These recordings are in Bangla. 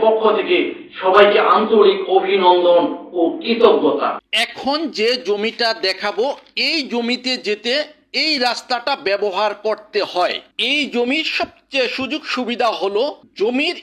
পক্ষ থেকে সবাইকে আন্তরিক অভিনন্দন ও কৃতজ্ঞতা। এখন যে জমিটা দেখাবো, এই জমিতে যেতে এই রাস্তাটা ব্যবহার করতে হয়। এই জমির সবচেয়ে সুযোগ সুবিধা হলো জমির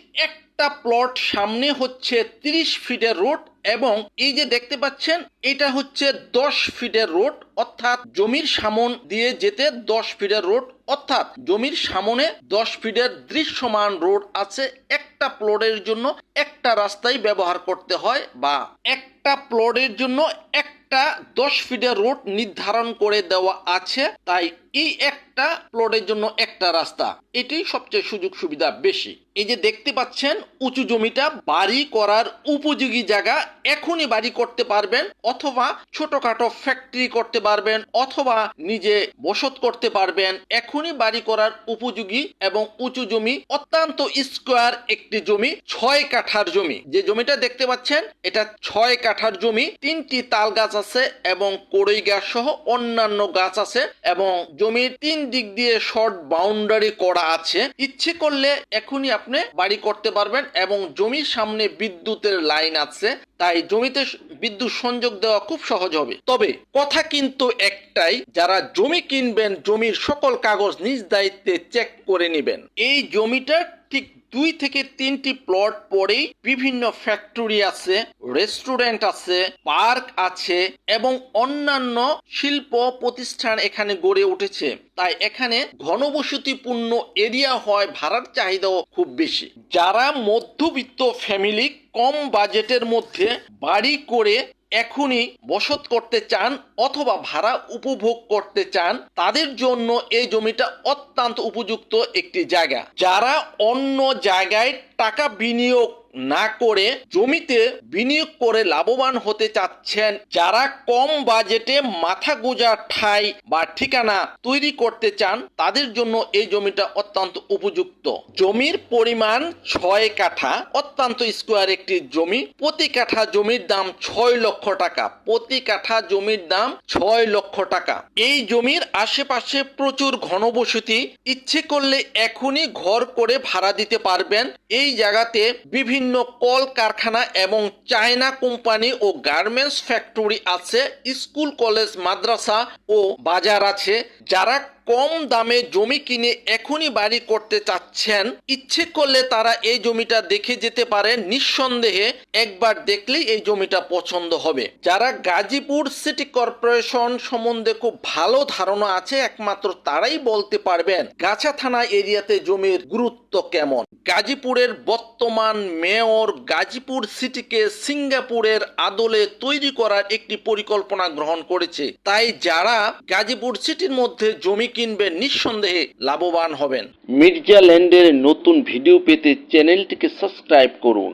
একটা প্লট সামনে হচ্ছে 30 ফিটের রোড এবং এই যে দেখতে পাচ্ছেন, এটা হচ্ছে দশ ফিটের রোড অর্থাৎ জমির সামন দিয়ে যেতে দশ ফিটের রোড অর্থাৎ জমির সামনে দশ ফিটের দৃশ্যমান রোড আছে। একটা প্লটের জন্য একটা রাস্তাই ব্যবহার করতে হয় বা একটা প্লটের জন্য একটা দশ ফিটের রোড নির্ধারণ করে দেওয়া আছে। তাই এই একটা প্লটের জন্য একটা রাস্তা। এটি সবচেয়ে সুযোগ সুবিধা বেশি। এই যে দেখতে পাচ্ছেন, উঁচু জমিটা বাড়ি করার উপযোগী জায়গা। এখনই বাড়ি করতে পারবেন অথবা ছোটখাটো ফ্যাক্টরি করতে পারবেন অথবা নিজে বসত করতে পারবেন। এখনই বাড়ি করার উপযোগী এবং উঁচু জমি, অত্যন্ত স্কোয়ার একটি জমি, ছয় কাঠার জমি। যে জমিটা দেখতে পাচ্ছেন, এটা ছয় কাঠার জমি। তিনটি তাল গাছ আছে এবং কড়ই গাছ সহ অন্যান্য গাছ আছে এবং জমির তিন দিক দিয়ে শর্ট বাউন্ডারি করা আছে। ইচ্ছে করলে এখনই আপনি বাড়ি করতে পারবেন এবং জমির সামনে বিদ্যুতের লাইন আছে, তাই জমিতে বিদ্যুৎ সংযোগ দেওয়া খুব সহজ হবে। তবে কথা কিন্তু একটাই, যারা জমি কিনবেন, জমির সকল কাগজ নিজ দায়িত্বে চেক করে নেবেন। এই জমিটা ঠিক দুই থেকে তিনটি প্লট পরেই বিভিন্ন ফ্যাক্টরি আছে রেস্টুরেন্ট আছে পার্ক আছে এবং অন্যান্য শিল্প প্রতিষ্ঠান এখানে গড়ে উঠেছে। তাই এখানে ঘনবসতিপূর্ণ এরিয়া হয় ভাড়ার চাহিদাও খুব বেশি। যারা মধ্যবিত্ত ফ্যামিলি কম বাজেটের মধ্যে বাড়ি করে এখনই বসত করতে চান অথবা ভাড়া উপভোগ করতে চান, তাদের জন্য এই জমিটা অত্যন্ত উপযুক্ত একটি জায়গা। যারা অন্য জায়গায় টাকা বিনিয়োগ না করে জমিতে বিনিয়োগ করে লাভবান হতে চাচ্ছেন। যারা কম বাজেটে মাথা গোজা ঠাই বা ঠিকানা তৈরি করতে চান, তাদের জন্য এই জমিটা অত্যন্ত উপযুক্ত। জমির পরিমাণ ছয় কাঠা, অত্যন্ত স্কোয়ার একটি জমি। প্রতি কাঠা জমির দাম ছয় লক্ষ টাকা। প্রতি কাঠা জমির দাম ছয় লক্ষ টাকা। এই জমির আশেপাশে প্রচুর ঘনবসতি। ইচ্ছে করলে এখনই ঘর করে ভাড়া দিতে পারবেন। এই জায়গাতে বিভিন্ন কল কারখানা এবং চায়না কোম্পানি ও গার্মেন্টস ফ্যাক্টরি আছে, স্কুল, কলেজ, মাদ্রাসা ও বাজার আছে, যারা কম দামে জমি কিনে এখনই বাড়ি করতে চাচ্ছেন, ইচ্ছে করলে তারা এই জমিটা দেখে যেতে পারেন নিঃসন্দেহে একবার দেখলেই এই জমিটা পছন্দ হবে। যারা গাজীপুর সিটি কর্পোরেশন সম্বন্ধে খুব ভালো ধারণা আছে, একমাত্র তারাই বলতে পারবেন, গাছা থানা এরিয়াতে জমির গুরুত্ব কেমন? গাজীপুরের বর্তমান মেয়র গাজীপুর সিটিকে সিঙ্গাপুরের আদলে তৈরি করার একটি পরিকল্পনা গ্রহণ করেছে। তাই যারা গাজীপুর সিটির মধ্যে জমি কিনবেন নিঃসন্দেহে লাভবান হবেন। মির্জা ল্যান্ডের নতুন ভিডিও পেতে চ্যানেলটিকে সাবস্ক্রাইব করুন।